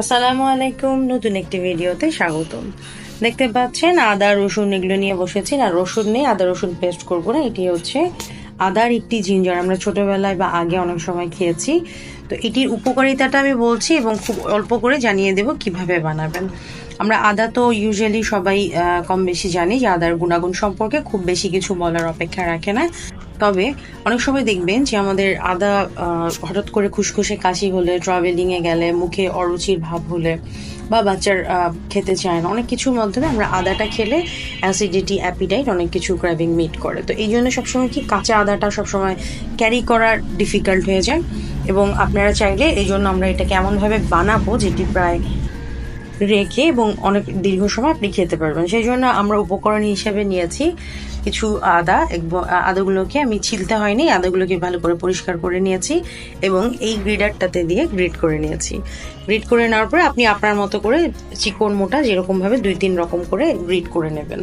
আসসালামু আলাইকুম, নতুন একটি ভিডিওতে স্বাগতম। দেখতে পাচ্ছেন, আদা, রসুন এগুলো নিয়ে বসেছি। আর রসুন নেই, আদা, রসুন পেস্ট করব না, এটি হচ্ছে আদার একটি জিঞ্জার আমরা ছোটবেলায় বা আগে অনেক সময় খেয়েছি। তো এটির উপকারিতাটা আমি বলছি এবং খুব অল্প করে জানিয়ে দেব কীভাবে বানাবেন। আমরা আদা তো ইউজুয়ালি সবাই কম বেশি জানি যে আদার গুণাগুণ সম্পর্কে খুব বেশি কিছু বলার অপেক্ষা রাখে না। তবে অনেক সময় দেখবেন যে আমাদের আদা হঠাৎ করে খুসখুসে কাশি হলে ট্রাভেলিং এ গেলে, মুখে অরুচির ভাব হলে বা বাচ্চার খেতে চায় না, অনেক কিছুর মাধ্যমে আমরা আদাটা খেলে অ্যাসিডিটি অ্যাপিটাইট অনেক কিছু ক্র্যাভিং মিট করে। তো এই জন্য সবসময় কি কাঁচা আদাটা সবসময় ক্যারি করা ডিফিকাল্ট হয়ে যায় এবং আপনারা চাইলে এই জন্য আমরা এটাকে এমনভাবে বানাবো যেটি প্রায় রেখে এবং অনেক দীর্ঘ সময় আপনি খেতে পারবেন। সেই জন্য আমরা উপকরণ হিসেবে নিয়েছি কিছু আদা আদাগুলোকে আমি ছিলতে হয়নি আদাগুলোকে ভালো করে পরিষ্কার করে নিয়েছি এবং এই গ্রিডারটাতে দিয়ে গ্রিড করে নিয়েছি। গ্রিড করে নেওয়ার পরে আপনি আপনার মতো করে চিকন মোটা যেরকমভাবে দুই তিন রকম করে গ্রিড করে নেবেন।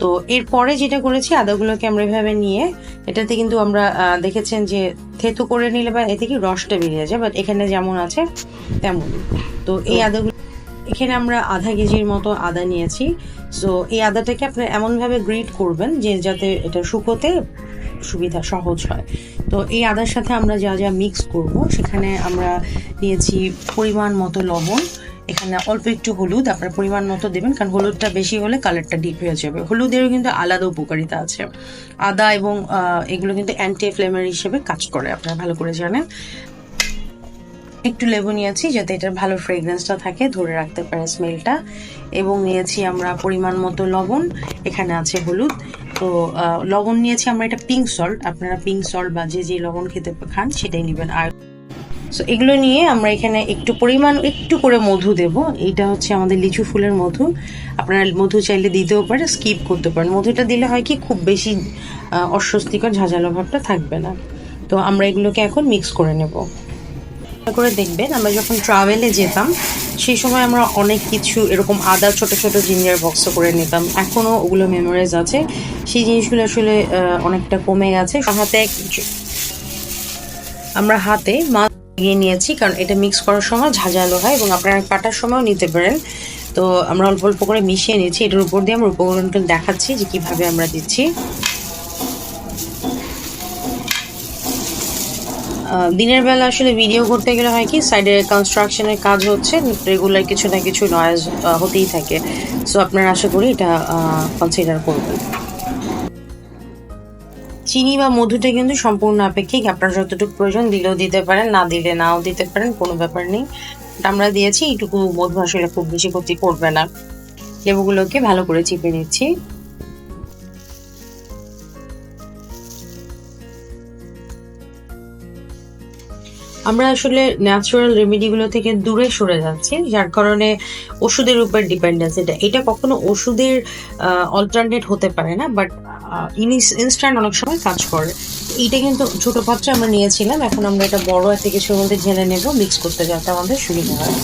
তো এরপরে যেটা করেছি আদাগুলোকে আমরা এভাবে নিয়ে এটাতে কিন্তু আমরা দেখেছেন যে থেতু করে নিলে বা এতে কি রসটা বেরিয়ে যায় বাট এখানে যেমন আছে তেমন তো এই আদাগুলো এখানে আমরা আধা কেজির মতো আদা নিয়েছি। সো এই আদাটাকে আপনি এমনভাবে গ্রিট করবেন যে যাতে এটা শুকোতে সুবিধা, সহজ হয়। তো এই আদার সাথে আমরা যা যা মিক্স করব, সেখানে আমরা নিয়েছি পরিমাণ মতো লবণ। এখানে অল্প একটু হলুদ, আপনার পরিমাণ মতো দেবেন, কারণ হলুদটা বেশি হলে কালারটা ডিপ হয়ে যাবে। হলুদেরও কিন্তু আলাদা উপকারিতা আছে। আদা এবং এগুলো কিন্তু অ্যান্টি ফ্লেমার হিসেবে কাজ করে, আপনারা ভালো করে জানেন। একটু লেবু নিয়েছি যাতে এটার ভালো ফ্রেগরেন্সটা থাকে, ধরে রাখতে পারে স্মেলটা এবং নিয়েছি আমরা পরিমাণ মতো লবণ, এখানে আছে হলুদ। তো লবণ নিয়েছি আমরা এটা পিঙ্ক সল্ট আপনারা পিঙ্ক সল্ট বা যে যে লবণ খেতে খান সেটাই নেবেন। আর সো এগুলো নিয়ে আমরা এখানে একটু পরিমাণ, একটু করে মধু দেব। এইটা হচ্ছে আমাদের লিচু ফুলের মধু। আপনারা মধু চাইলে দিতেও পারে স্কিপ করতে পারেন। মধুটা দিলে হয় কি, খুব বেশি অস্বস্তিকর, ঝাঁঝালো ভাবটা থাকবে না। তো আমরা এগুলোকে এখন মিক্স করে নেব। করে দেখবেন। আমরা যখন ট্রাভেলে যেতাম, সেই সময় আমরা অনেক কিছু এরকম আদা, ছোট ছোট জিঞ্জার বক্স করে নিতাম। এখনও ওগুলো মেমোরিজ আছে। সেই জিনিসগুলো আসলে অনেকটা কমে গেছে। হাতে আমরা হাতে মাছ লাগিয়ে নিয়েছি, কারণ এটা মিক্স করার সময় ঝাঁঝালো হয় এবং আপনারা কাটার সময়ও নিতে পারেন। তো আমরা অল্প অল্প করে মিশিয়ে নিয়েছি। এটার উপর দিয়ে আমরা উপকরণটা দেখাচ্ছি যে কীভাবে আমরা দিচ্ছি। দিনের বেলা আসলে ভিডিও করতে গেলে হয় কি সাইডে কনস্ট্রাকশনের কাজ হচ্ছে রেগুলার কিছু না কিছু নয়েজ হতেই থাকে। সো আপনারা আশা করি এটা কনসিডার করবেন। চিনি বা মধুটা কিন্তু সম্পূর্ণ আপেক্ষিক, আপনার যতটুকু প্রয়োজন দিলেও দিতে পারেন, না দিলে নাও দিতে পারেন, কোনো ব্যাপার নেই। আমরা দিয়েছি, এইটুকু মধু আসলে খুব বেশি ক্ষতি করবে না। লেবুগুলোকে ভালো করে চিপে নিচ্ছি। আমরা আসলে ন্যাচারাল রেমেডিগুলো থেকে দূরে সরে যাচ্ছি, যার কারণে ওষুধের উপর ডিপেন্ডেন্স এটা এটা কখনো ওষুধের অল্টারনেট হতে পারে না বাট ইনস্ট্যান্ট অনেক সময় কাজ করে। এইটা কিন্তু ছোট পাত্রে আমরা নিয়েছিলাম, এখন আমরা এটা বড় একটা কিছুর মধ্যে ঢেলে নেব মিক্স করতে যাতে আমাদের সুবিধা হয়।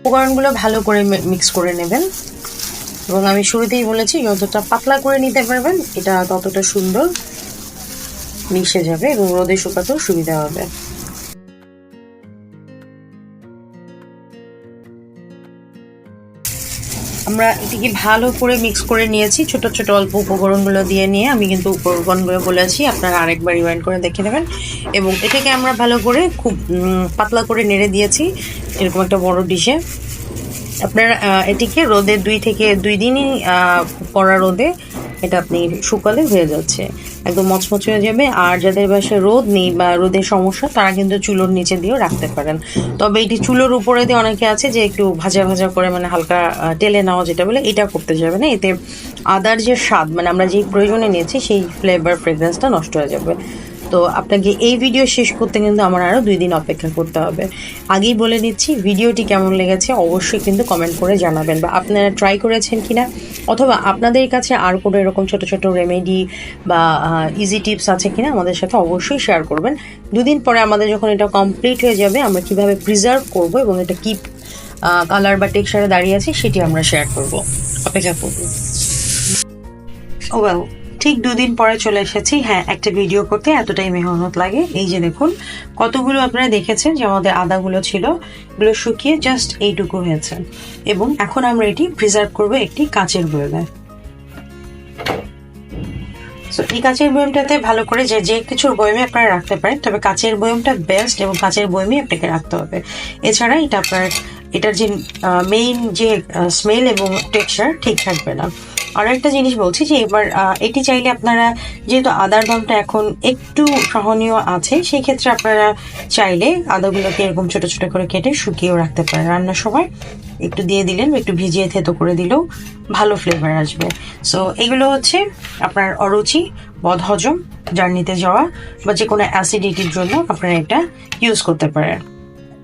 উপকরণগুলো ভালো করে মিক্স করে নেবেন। এবং আমি শুরুতেই বলেছি, যতটা পাতলা করে নিতে পারবেন, এটা ততটা সুন্দর। মিশে যাবে এবং রোদে শুকাতেও সুবিধা হবে। আমরা এটিকে ভালো করে মিক্স করে নিয়েছি। ছোট ছোট, অল্প উপকরণগুলো দিয়ে নিয়ে আমি কিন্তু উপকরণগুলো বলেছি আপনারা আরেকবার রিমাইন্ড করে দেখে নেবেন। এবং এটাকে আমরা ভালো করে খুব পাতলা করে নেড়ে দিয়েছি। এরকম একটা বড় ডিশে আপনার এটিকে রোদে দুই থেকে, দুই দিনই কড়া রোদে এটা আপনি শুকালে হয়ে যাচ্ছে। একদম মচমচ হয়ে যাবে। আর যাদের বাসায় রোদ নেই বা রোদের সমস্যা, তারা কিন্তু চুলোর নিচে দিয়েও রাখতে পারেন। তবে এটি চুলোর উপরে দিয়ে অনেকে আছে যে একটু ভাজা ভাজা করে মানে হালকা টেলে নেওয়া যেটা বলে, এটা করতে যাবে না। এতে আদার যে স্বাদ মানে আমরা যেই প্রয়োজনে নিয়েছি, সেই ফ্লেভার ফ্রেগরেন্সটা নষ্ট হয়ে যাবে। তো আপনাকে এই ভিডিও শেষ করতে কিন্তু আমার আরও দুই দিন অপেক্ষা করতে হবে। আগেই বলে দিচ্ছি, ভিডিওটি কেমন লেগেছে অবশ্যই কিন্তু কমেন্ট করে জানাবেন বা আপনারা ট্রাই করেছেন কিনা, অথবা আপনাদের কাছে আর কোনো এরকম ছোট ছোট রেমেডি বা ইজি টিপস আছে কিনা আমাদের সাথে অবশ্যই শেয়ার করবেন। দুদিন পরে আমাদের যখন এটা কমপ্লিট হয়ে যাবে, আমরা কীভাবে প্রিজার্ভ করব এবং এটা কি কালার বা টেক্সচারে দাঁড়িয়ে আছে সেটি আমরা শেয়ার করব। অপেক্ষা করব। ও ঠিক দুদিন পরে চলে এসেছি। হ্যাঁ একটা ভিডিও করতে এতটাই মেহনত লাগে। এই যে দেখুন, কতগুলো আপনারা দেখেছেন যে আমাদের আদাগুলো ছিল, এগুলো শুকিয়ে জাস্ট এইটুকু হয়েছে। এবং এখন আমরা এটি প্রিজার্ভ করব একটি কাঁচের বয়মে সো এই কাঁচের বয়মটাতে ভালো করে যে যে কিছুর বয়মে আপনারা রাখতে পারেন, তবে কাঁচের বয়মটা বেস্ট এবং কাঁচের বয়মে আপনাকে রাখতে হবে। এছাড়া এটা আপনার, এটার যে মেইন যে স্মেল এবং টেক্সচার ঠিক থাকবে না। আর একটা জিনিস বলছি যে এবার এটি চাইলে আপনারা যেহেতু আদার দামটা এখন একটু সহনীয় আছে সেই ক্ষেত্রে আপনারা চাইলে আদাগুলোকে এরকম ছোট ছোট করে কেটে শুকিয়েও রাখতে পারেন। রান্নার সময় একটু দিয়ে দিলেন, একটু ভিজিয়ে থেতো করে দিলেও ভালো ফ্লেভার আসবে। সো এগুলো হচ্ছে আপনার অরুচি, বদহজম, জার্নিতে যাওয়া বা যে কোনো অ্যাসিডিটির জন্য আপনারা এটা ইউজ করতে পারেন।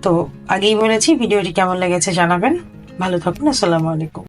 তো আগেই বলেছি, ভিডিওটি কেমন লেগেছে জানাবেন। ভালো থাকুন, আসসালামু আলাইকুম।